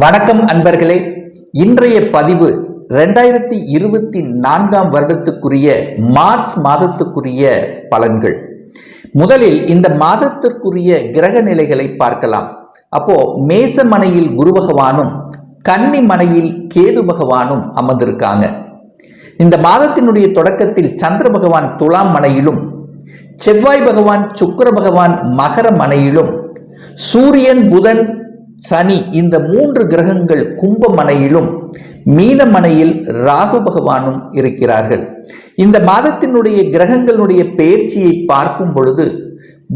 வணக்கம் அன்பர்களே. இன்றைய பதிவு ரெண்டாயிரத்தி இருபத்தி நான்காம் வருடத்துக்குரிய மார்ச் மாதத்துக்குரிய பலன்கள். முதலில் இந்த மாதத்திற்குரிய கிரக நிலைகளை பார்க்கலாம். அப்போ மேசமனையில் குரு பகவானும் கன்னி மனையில் கேது பகவானும் அமர்ந்திருக்காங்க. இந்த மாதத்தினுடைய தொடக்கத்தில் சந்திர பகவான் துலாம் மனையிலும் செவ்வாய் பகவான் சுக்கர பகவான் மகர மனையிலும் சூரியன் புதன் சனி இந்த மூன்று கிரகங்கள் கும்பமனையிலும் மீனமனையில் ராகு பகவானும் இருக்கிறார்கள். இந்த மாதத்தினுடைய கிரகங்களுடைய பெயர்ச்சியை பார்க்கும் பொழுது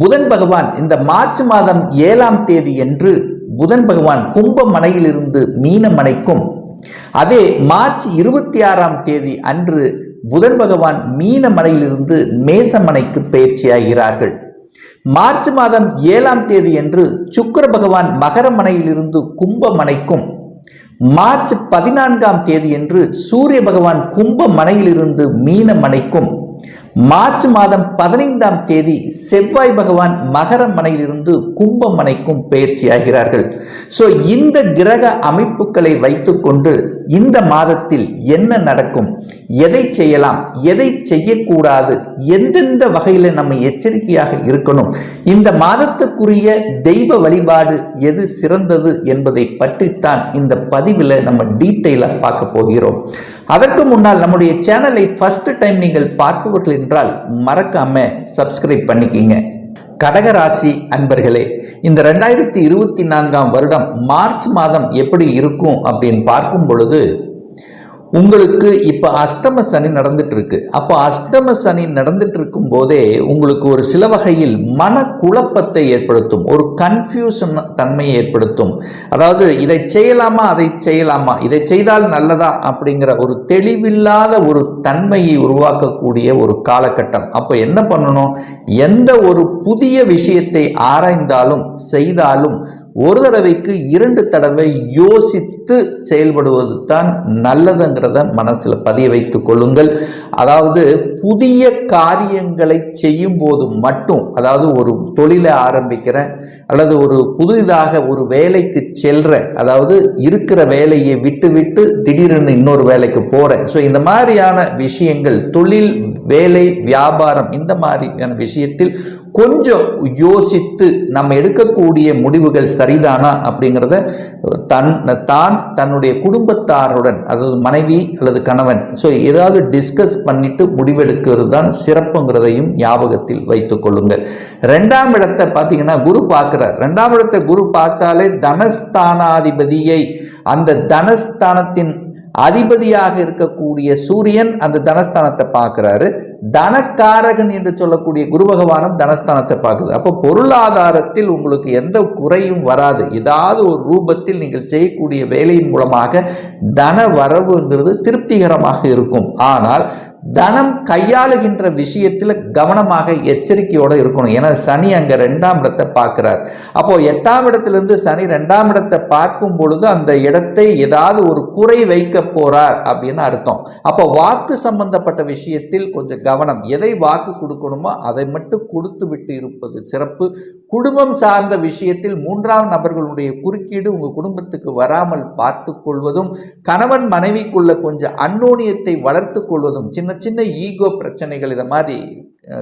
புதன் பகவான் இந்த மார்ச் மாதம் ஏழாம் தேதி என்று புதன் பகவான் கும்பமனையிலிருந்து மீனமனைக்கும். அதே மார்ச் இருபத்தி ஆறாம் தேதி அன்று புதன் பகவான் மீனமனையிலிருந்து மேசமனைக்கு பயிற்சியாகிறார்கள் மார்ச் மாதம் ஏழாம் தேதி என்று சுக்கர பகவான் மகரமனையிலிருந்து கும்பமனைக்கும் மார்ச் பதினான்காம் தேதி என்று சூரிய பகவான் கும்பமனையிலிருந்து மீனமனைக்கும் மார்ச் மாதம் பதினைந்தாம் தேதி செவ்வாய் பகவான் மகர மனையிலிருந்து கும்பமனைக்கும் பயிற்சியாகிறார்கள் ஸோ இந்த கிரக அமைப்புகளை வைத்துக்கொண்டு இந்த மாதத்தில் என்ன நடக்கும்? எதை செய்யலாம்? எதை செய்யக்கூடாது? எந்தெந்த வகையில் நம்ம எச்சரிக்கையாக இருக்கணும்? இந்த மாதத்துக்குரிய தெய்வ வழிபாடு எது சிறந்தது என்பதை பற்றித்தான் இந்த பதிவில் நம்ம டீட்டெயிலாக பார்க்க போகிறோம். அதற்கு முன்னால் நம்முடைய சேனலை ஃபர்ஸ்ட் டைம் நீங்கள் பார்ப்பவர்கள் என்றால் மறக்காம சப்ஸ்கிரைப் பண்ணிக்கிங்க. கடகராசி அன்பர்களே இந்த ரெண்டாயிரத்தி இருபத்தி நான்காம் வருடம் மார்ச் மாதம் எப்படி இருக்கும் அப்படின்னு பார்க்கும் பொழுது உங்களுக்கு இப்போ அஷ்டம சனி நடந்துட்டு இருக்கு அப்போ அஷ்டம சனி நடந்துட்டு இருக்கும் போதே உங்களுக்கு ஒரு சில வகையில் மன குழப்பத்தை ஏற்படுத்தும். ஒரு கன்ஃபியூஷன் தன்மையை ஏற்படுத்தும். அதாவது இதை செய்யலாமா அதை செய்யலாமா இதை செய்தால் நல்லதா அப்படிங்கிற ஒரு தெளிவில்லாத ஒரு தன்மையை உருவாக்கக்கூடிய ஒரு காலகட்டம். அப்போ என்ன பண்ணணும்? எந்த ஒரு புதிய விஷயத்தை ஆராய்ந்தாலும் செய்தாலும் ஒரு தடவைக்கு இரண்டு தடவை யோசித்து செயல்படுவது தான் நல்லதுங்கிறத மனசில் பதிய வைத்து கொள்ளுங்கள். அதாவது புதிய காரியங்களை செய்யும் போது மட்டும் அதாவது ஒரு தொழிலை ஆரம்பிக்கிறேன் அல்லது ஒரு புதிதாக ஒரு வேலைக்கு செல்ற அதாவது இருக்கிற வேலையை விட்டு விட்டு திடீரென்னு இன்னொரு வேலைக்கு போகிறேன் ஸோ இந்த மாதிரியான விஷயங்கள் தொழில் வேலை வியாபாரம் இந்த மாதிரியான விஷயத்தில் கொஞ்சம் யோசித்து நம்ம எடுக்கக்கூடிய முடிவுகள் சரிதானா அப்படிங்கிறத தன் தான் தன்னுடைய குடும்பத்தாருடன் அதாவது மனைவி அல்லது கணவன் ஸோ ஏதாவது டிஸ்கஸ் பண்ணிட்டு முடிவெடுக்கிறது தான் சிறப்புங்கிறதையும் ஞாபகத்தில் வைத்துக் கொள்ளுங்கள். ரெண்டாம் இடத்தை பார்த்தீங்கன்னா குரு பார்க்குறார். ரெண்டாம் இடத்தை குரு பார்த்தாலே தனஸ்தானாதிபதியை அந்த தனஸ்தானத்தின் அதிபதியாக இருக்கக்கூடிய சூரியன் அந்த தனஸ்தானத்தை பார்க்குறாரு. தனக்காரகன் என்று சொல்லக்கூடிய குரு பகவானும் தனஸ்தானத்தை பார்க்குது. அப்போ பொருளாதாரத்தில் உங்களுக்கு எந்த குறையும் வராது. ஏதாவது ஒரு ரூபத்தில் நீங்கள் செய்யக்கூடிய வேலையின் மூலமாக தன வரவுங்கிறது திருப்திகரமாக இருக்கும். ஆனால் தனம் கையாளுகின்ற விஷயத்தில் கவனமாக எச்சரிக்கையோடு இருக்கணும். ஏன்னா சனி அங்கே ரெண்டாம் இடத்தை பார்க்குறார். அப்போ எட்டாம் இடத்துலேருந்து சனி ரெண்டாம் இடத்தை பார்க்கும் பொழுது அந்த இடத்தை ஏதாவது ஒரு குறை வைக்க போறார் அப்படின்னு அர்த்தம். அப்போ வாக்கு சம்பந்தப்பட்ட விஷயத்தில் கொஞ்சம் கவனம். எதை வாக்கு கொடுக்கணுமோ அதை மட்டும் கொடுத்து விட்டு இருப்பது சிறப்பு. குடும்பம் சார்ந்த விஷயத்தில் மூன்றாம் நபர்களுடைய குறுக்கீடு உங்கள் குடும்பத்துக்கு வராமல் பார்த்து கொள்வதும் கணவன் மனைவிக்குள்ள கொஞ்சம் அன்னோனியத்தை வளர்த்து கொள்வதும் சின்ன சின்ன ஈகோ பிரச்சனைகள் இதை மாதிரி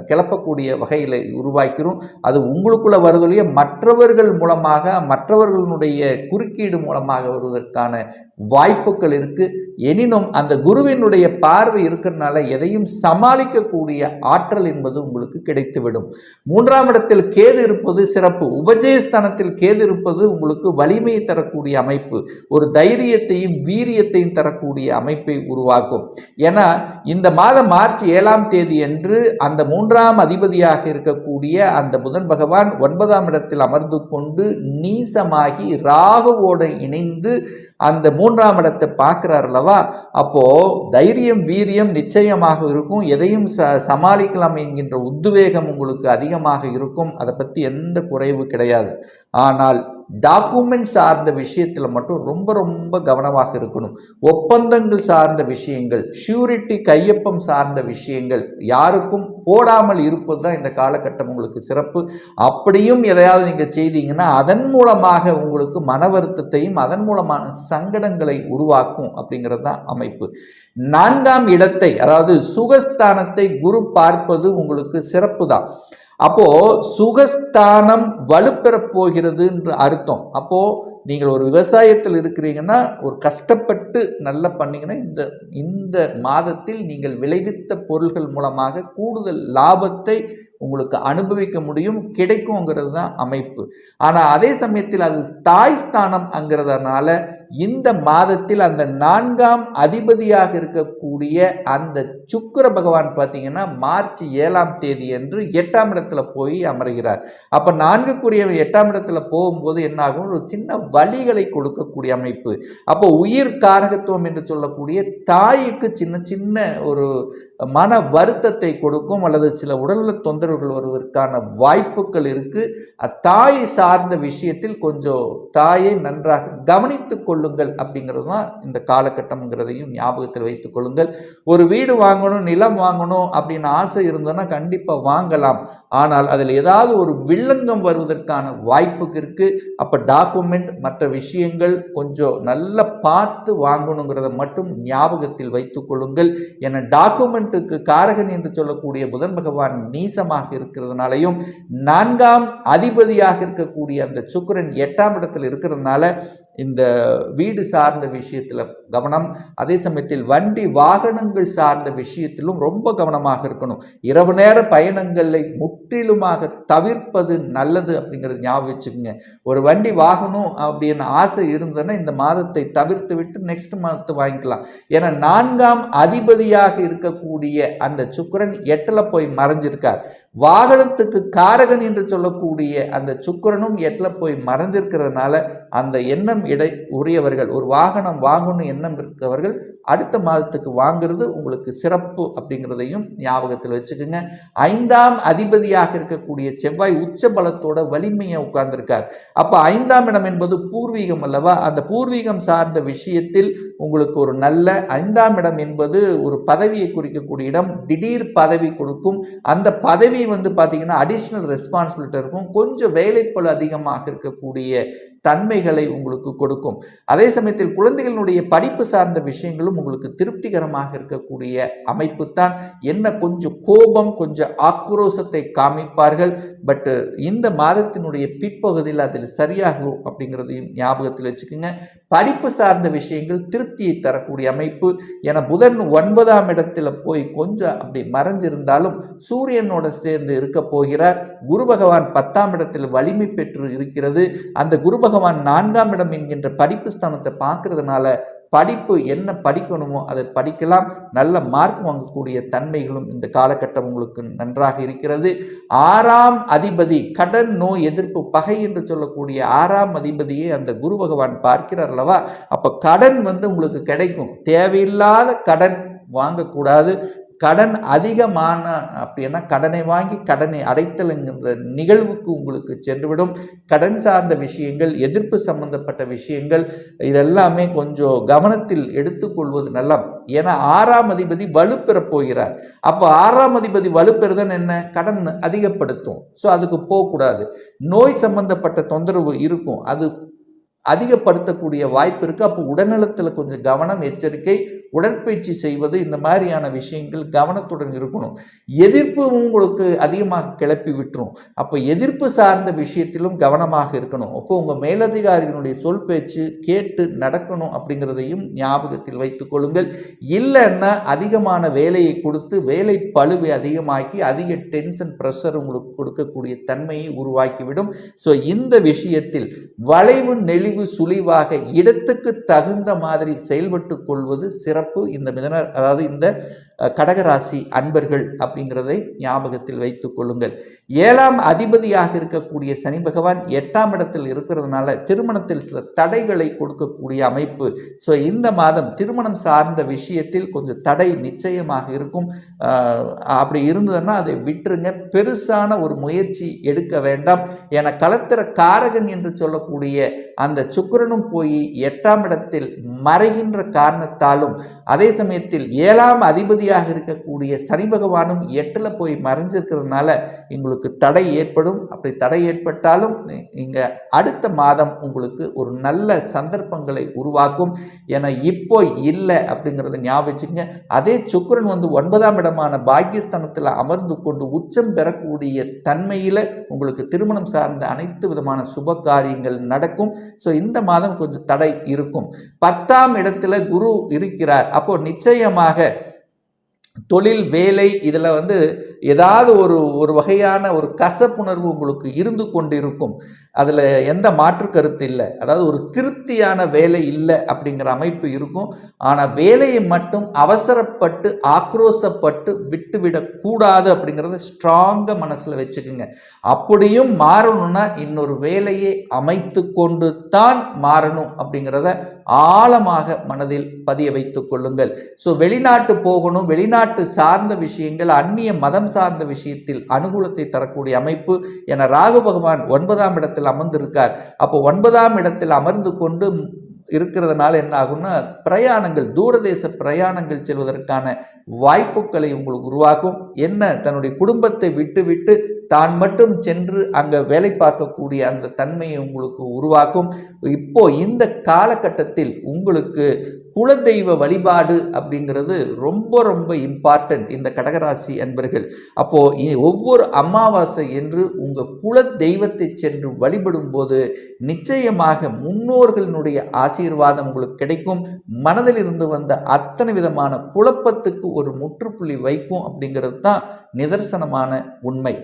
கிளப்பக்கூடிய வகையில் உருவாக்கிறோம். அது உங்களுக்குள்ளே வருதொழிய மற்றவர்கள் மூலமாக மற்றவர்களுடைய குறுக்கீடு மூலமாக வருவதற்கான வாய்ப்புகள் இருக்குது எனினும் அந்த குருவினுடைய பார்வை இருக்கிறனால எதையும் சமாளிக்கக்கூடிய ஆற்றல் என்பது உங்களுக்கு கிடைத்துவிடும். மூன்றாம் இடத்தில் கேது இருப்பது சிறப்பு. உபஜயஸ்தானத்தில் கேது இருப்பது உங்களுக்கு வலிமையை தரக்கூடிய அமைப்பு. ஒரு தைரியத்தையும் வீரியத்தையும் தரக்கூடிய அமைப்பை உருவாக்கும். ஏன்னா இந்த மாதம் மார்ச் ஏழாம் தேதி என்று அந்த மூன்றாம் அதிபதியாக இருக்கக்கூடிய அந்த புதன் பகவான் ஒன்பதாம் இடத்தில் அமர்ந்து கொண்டு நீசமாகி ராகுவோடு இணைந்து அந்த மூன்றாம் இடத்தை பார்க்குறார் அல்லவா? அப்போது தைரியம் வீரியம் நிச்சயமாக இருக்கும். எதையும் ச சமாளிக்கலாம் என்கின்ற உத்வேகம் உங்களுக்கு அதிகமாக இருக்கும். அதை பற்றி எந்த குறைவு கிடையாது. ஆனால் டாக்குமெண்ட் சார்ந்த விஷயத்தில் மட்டும் ரொம்ப ரொம்ப கவனமாக இருக்கணும். ஒப்பந்தங்கள் சார்ந்த விஷயங்கள் ஷூரிட்டி கையொப்பம் சார்ந்த விஷயங்கள் யாருக்கும் போடாமல் இருப்பது தான் இந்த காலகட்டம் உங்களுக்கு சிறப்பு. அப்படியும் எதையாவது நீங்கள் செய்தீங்கன்னா அதன் மூலமாக உங்களுக்கு மன வருத்தத்தையும் அதன் மூலமான சங்கடங்களை உருவாக்கும் அப்படிங்கிறது தான் அமைப்பு. நான்காம் இடத்தை அதாவது சுகஸ்தானத்தை குரு பார்ப்பது உங்களுக்கு சிறப்பு தான் அப்போ சுகஸ்தானம் வலுப்பெறப் போகிறது என்று அர்த்தம். அப்போ நீங்கள் ஒரு விவசாயத்தில் இருக்கிறீங்கன்னா ஒரு கஷ்டப்பட்டு நல்லா பண்ணீங்கன்னா இந்த இந்த மாதத்தில் நீங்கள் விளைவித்த பொருள்கள் மூலமாக கூடுதல் லாபத்தை உங்களுக்கு அனுபவிக்க முடியும் கிடைக்குங்கிறது தான் அமைப்பு. ஆனால் அதே சமயத்தில் அது தாய் ஸ்தானம் அங்கிறதுனால இந்த மாதத்தில் அந்த நான்காம் அதிபதியாக இருக்கக்கூடிய அந்த சுக்கிர பகவான் பார்த்தீங்கன்னா மார்ச் ஏழாம் தேதி என்று எட்டாம் இடத்துல போய் அமர்கிறார். அப்போ நான்குக்குரியவன் எட்டாம் இடத்துல போகும்போது என்னாகும்? ஒரு சின்ன வழிகளை கொடுக்கக்கூடிய அமைப்பு. அப்போ உயிர் காரகத்துவம் என்று சொல்லக்கூடிய தாய்க்கு சின்ன சின்ன ஒரு மன வருத்தத்தை கொடுக்கும் அல்லது சில உடல்நல தொந்தரவுகள் வருவதற்கான வாய்ப்புகள் இருக்குது அத்தாயை சார்ந்த விஷயத்தில் கொஞ்சம் தாயை நன்றாக கவனித்து கொள்ளுங்கள் அப்படிங்கிறது தான் இந்த காலகட்டம்ங்கிறதையும் ஞாபகத்தில் வைத்துக் கொள்ளுங்கள். ஒரு வீடு வாங்கணும் நிலம் வாங்கணும் அப்படின்னு ஆசை இருந்ததுன்னா கண்டிப்பாக வாங்கலாம். ஆனால் அதில் ஏதாவது ஒரு வில்லங்கம் வருவதற்கான வாய்ப்புக்கு இருக்குது அப்போ டாக்குமெண்ட் மற்ற விஷயங்கள் கொஞ்சம் நல்லா பார்த்து வாங்கணுங்கிறத மட்டும் ஞாபகத்தில் வைத்துக் கொள்ளுங்கள். என டாக்குமெண்ட்டுக்கு காரகன் என்று சொல்லக்கூடிய புதன் பகவான் நீசமாக இருக்கிறதுனாலையும் நான்காம் அதிபதியாக இருக்கக்கூடிய அந்த சுக்கிரன் எட்டாம் இடத்தில் இருக்கிறதுனால இந்த வீடு சார்ந்த விஷயத்தில் கவனம் அதே சமயத்தில் வண்டி வாகனங்கள் சார்ந்த விஷயத்திலும் ரொம்ப கவனமாக இருக்கணும். இரவு நேர பயணங்களை முற்றிலுமாக தவிர்ப்பது நல்லது அப்படிங்கிறது ஞாபகம் வச்சுக்கோங்க. ஒரு வண்டி வாங்கணும் அப்படின்னு ஆசை இருந்ததுன்னா இந்த மாதத்தை தவிர்த்து விட்டு நெக்ஸ்ட் மந்த் வாங்கிக்கலாம். ஏன்னா நான்காம் அதிபதியாக இருக்கக்கூடிய அந்த சுக்கரன் எட்டில் போய் மறைஞ்சிருக்கார். வாகனத்துக்கு காரகன் என்று சொல்லக்கூடிய அந்த சுக்கிரனும் எட்டில் போய் மறைஞ்சிருக்கிறதுனால அந்த எண்ணம் இடை உரியவர்கள் ஒரு வாகனம் வாங்கணும் எண்ணம் இருக்கவர்கள் அடுத்த மாதத்துக்கு வாங்குறது உங்களுக்கு சிறப்பு அப்படிங்கிறதையும் ஞாபகத்தில் வச்சுக்கோங்க. ஐந்தாம் அதிபதியாக இருக்கக்கூடிய செவ்வாய் உச்ச பலத்தோட வலிமையை உட்கார்ந்திருக்கார். அப்போ ஐந்தாம் இடம் என்பது பூர்வீகம் அல்லவா? அந்த பூர்வீகம் சார்ந்த விஷயத்தில் உங்களுக்கு ஒரு நல்ல ஐந்தாம் இடம் என்பது ஒரு பதவியை குறிக்கக்கூடிய இடம். திடீர் பதவி கொடுக்கும். அந்த பதவி வந்து பார்த்திங்கன்னா அடிஷ்னல் ரெஸ்பான்சிபிலிட்டி இருக்கும். கொஞ்சம் வேலைப்பளு அதிகமாக இருக்கக்கூடிய தன்மைகளை உங்களுக்கு கொடுக்கும். அதே சமயத்தில் குழந்தைகளுடைய படிப்பு சார்ந்த விஷயங்களும் உங்களுக்கு திருப்திகரமாக இருக்கக்கூடிய அமைப்பு தான் என்ன கொஞ்சம் கோபம் கொஞ்சம் ஆக்ரோஷத்தை காமிப்பார்கள். பட் இந்த மாதத்தினுடைய பிற்பகுதியில் அதில் சரியாகும் அப்படிங்கிறதையும் ஞாபகத்தில் வச்சுக்கோங்க. படிப்பு சார்ந்த விஷயங்கள் திருப்தியை தரக்கூடிய அமைப்பு. என புதன் ஒன்பதாம் இடத்துல போய் கொஞ்சம் அப்படி மறைஞ்சிருந்தாலும் சூரியனோட சேர்ந்து இருக்க போகிறார் குரு பகவான் பத்தாம் இடத்தில் வலிமை பெற்று இருக்கிறது. அந்த குரு பகவான் நான்காம் இடம் என்கின்ற படிப்பு ஸ்தானத்தை பார்க்கறதுனால படிப்பு என்ன படிக்கணுமோ அதை படிக்கலாம். நல்ல மார்க் வாங்கக்கூடிய தன்மைகளும் இந்த காலகட்டம் உங்களுக்கு நன்றாக இருக்கிறது. ஆறாம் அதிபதி கடன் நோய் எதிர்ப்பு பகை என்று சொல்லக்கூடிய ஆறாம் அதிபதியை அந்த குரு பகவான் பார்க்கிறார் அல்லவா? அப்போ கடன் வந்து உங்களுக்கு கிடைக்கும். தேவையில்லாத கடன் வாங்கக்கூடாது. கடன் அதிகமான அப்படின்னா கடனை வாங்கி கடனை அடைத்தல் என்கின்ற நிகழ்வுக்கு உங்களுக்கு சென்றுவிடும். கடன் சார்ந்த விஷயங்கள் எதிர்ப்பு சம்பந்தப்பட்ட விஷயங்கள் இதெல்லாமே கொஞ்சம் கவனத்தில் எடுத்துக்கொள்வது நல்லம். ஏன்னா ஆறாம் அதிபதி வலுப்பெற போகிறார். அப்போ ஆறாம் அதிபதி வலுப்பெறுதன் என்ன? கடன் அதிகப்படுத்தும். ஸோ அதுக்கு போகக்கூடாது. நோய் சம்பந்தப்பட்ட தொந்தரவு இருக்கும். அது அதிகப்படுத்தக்கூடிய வாய்ப்பு இருக்குது அப்போ உடல்நலத்தில் கொஞ்சம் கவனம் எச்சரிக்கை உடற்பயிற்சி செய்வது இந்த மாதிரியான விஷயங்கள் கவனத்துடன் இருக்கணும். எதிர்ப்பு உங்களுக்கு அதிகமாக கிளப்பி விட்டுரும். அப்போ எதிர்ப்பு சார்ந்த விஷயத்திலும் கவனமாக இருக்கணும். அப்போ உங்கள் மேலதிகாரிகளுடைய சொல் பேச்சு கேட்டு நடக்கணும் அப்படிங்கிறதையும் ஞாபகத்தில் வைத்துக் கொள்ளுங்கள். இல்லைன்னா அதிகமான வேலையை கொடுத்து வேலை பழுவை அதிகமாக்கி அதிக டென்ஷன் ப்ரெஷர் உங்களுக்கு கொடுக்கக்கூடிய தன்மையை உருவாக்கிவிடும். ஸோ இந்த விஷயத்தில் வளைவு நெளிவு சுழிவாக இடத்துக்கு தகுந்த மாதிரி செயல்பட்டு கொள்வது சிறப்பு இந்த மிதன அதாவது இந்த கடகராசி அன்பர்கள் அப்படிங்கிறதை ஞாபகத்தில் வைத்துக் கொள்ளுங்கள். ஏழாம் அதிபதியாக இருக்கக்கூடிய சனி பகவான் எட்டாம் இடத்தில் இருக்கிறதுனால திருமணத்தில் சில தடைகளை கொடுக்கக்கூடிய அமைப்பு. ஸோ இந்த மாதம் திருமணம் சார்ந்த விஷயத்தில் கொஞ்சம் தடை நிச்சயமாக இருக்கும். அப்படி இருந்ததுன்னா அதை விட்டுருங்க. பெருசான ஒரு முயற்சி எடுக்க வேண்டாம். என கலத்திர காரகன் என்று சொல்லக்கூடிய அந்த சுக்கிரனும் போய் எட்டாம் இடத்தில் மறைகின்ற காரணத்தாலும் அதே சமயத்தில் ஏழாம் அதிபதி அதிபதியாக இருக்கக்கூடிய சனி பகவானும் எட்டுல போய் மறைஞ்சிருக்கிறதுனால உங்களுக்கு தடை ஏற்படும். அப்படி தடை ஏற்பட்டாலும் நீங்கள் நீங்க அடுத்த மாதம் உங்களுக்கு ஒரு நல்ல சந்தர்ப்பங்களை உருவாக்கும். என இப்போ இல்லை அப்படிங்கிறத ஞாபகம் வச்சுக்கங்க. அதே சுக்கிரன் வந்து ஒன்பதாம் இடமான பாக்கியஸ்தானத்தில் அமர்ந்து கொண்டு உச்சம் பெறக்கூடிய தன்மையில் உங்களுக்கு திருமணம் சார்ந்த அனைத்து விதமான சுப காரியங்கள் நடக்கும். ஸோ இந்த மாதம் கொஞ்சம் தடை இருக்கும். பத்தாம் இடத்துல குரு இருக்கிறார். அப்போ நிச்சயமாக தொழில் வேலை இதில் வந்து ஏதாவது ஒரு ஒரு வகையான ஒரு கசப்புணர்வு உங்களுக்கு இருந்து கொண்டிருக்கும். அதில் எந்த மாற்று கருத்து இல்லை. அதாவது ஒரு திருப்தியான வேலை இல்லை அப்படிங்கிற அமைப்பு இருக்கும். ஆனால் வேலையை மட்டும் அவசரப்பட்டு ஆக்ரோசப்பட்டு விட்டுவிடக்கூடாது அப்படிங்கிறத ஸ்ட்ராங்காக மனசில் வச்சுக்குங்க. அப்படியும் மாறணும்னா இன்னொரு வேலையை அமைத்து கொண்டு தான் மாறணும் அப்படிங்கிறத ஆழமாக மனதில் பதிய வைத்துக் கொள்ளுங்கள். ஸோ வெளிநாட்டு போகணும். வெளிநாட்டு சார்ந்த விஷயங்கள் அந்நிய மதம் சார்ந்த விஷயத்தில் அனுகூலத்தை தரக்கூடிய அமைப்பு. என ராகு பகவான் ஒன்பதாம் இடத்தில் அமர்ந்திருக்கார். அப்போ ஒன்பதாம் இடத்தில் அமர்ந்து கொண்டு இருக்கிறதுனால என்ன ஆகும்னா பிரயாணங்கள் தூரதேச பிரயாணங்கள் செல்வதற்கான வாய்ப்புகளை உங்களுக்கு உருவாக்கும். என்ன? தன்னுடைய குடும்பத்தை விட்டுவிட்டு தான் மட்டும் சென்று அங்கே வேலை பார்க்கக்கூடிய அந்த தன்மையை உங்களுக்கு உருவாக்கும். இப்போ இந்த காலகட்டத்தில் உங்களுக்கு குலதெய்வ வழிபாடு அப்படிங்கிறது ரொம்ப ரொம்ப இம்பார்ட்டன்ட் இந்த கடகராசி அன்பர்கள் அப்போது ஒவ்வொரு அமாவாசை என்று உங்கள் குல தெய்வத்தை சென்று வழிபடும் போது நிச்சயமாக முன்னோர்களினுடைய ஆசீர்வாதம் உங்களுக்கு கிடைக்கும். மனதில் இருந்து வந்த அத்தனை விதமான குழப்பத்துக்கு ஒரு முற்றுப்புள்ளி வைக்கும் அப்படிங்கிறது தான் நிதர்சனமான உண்மை.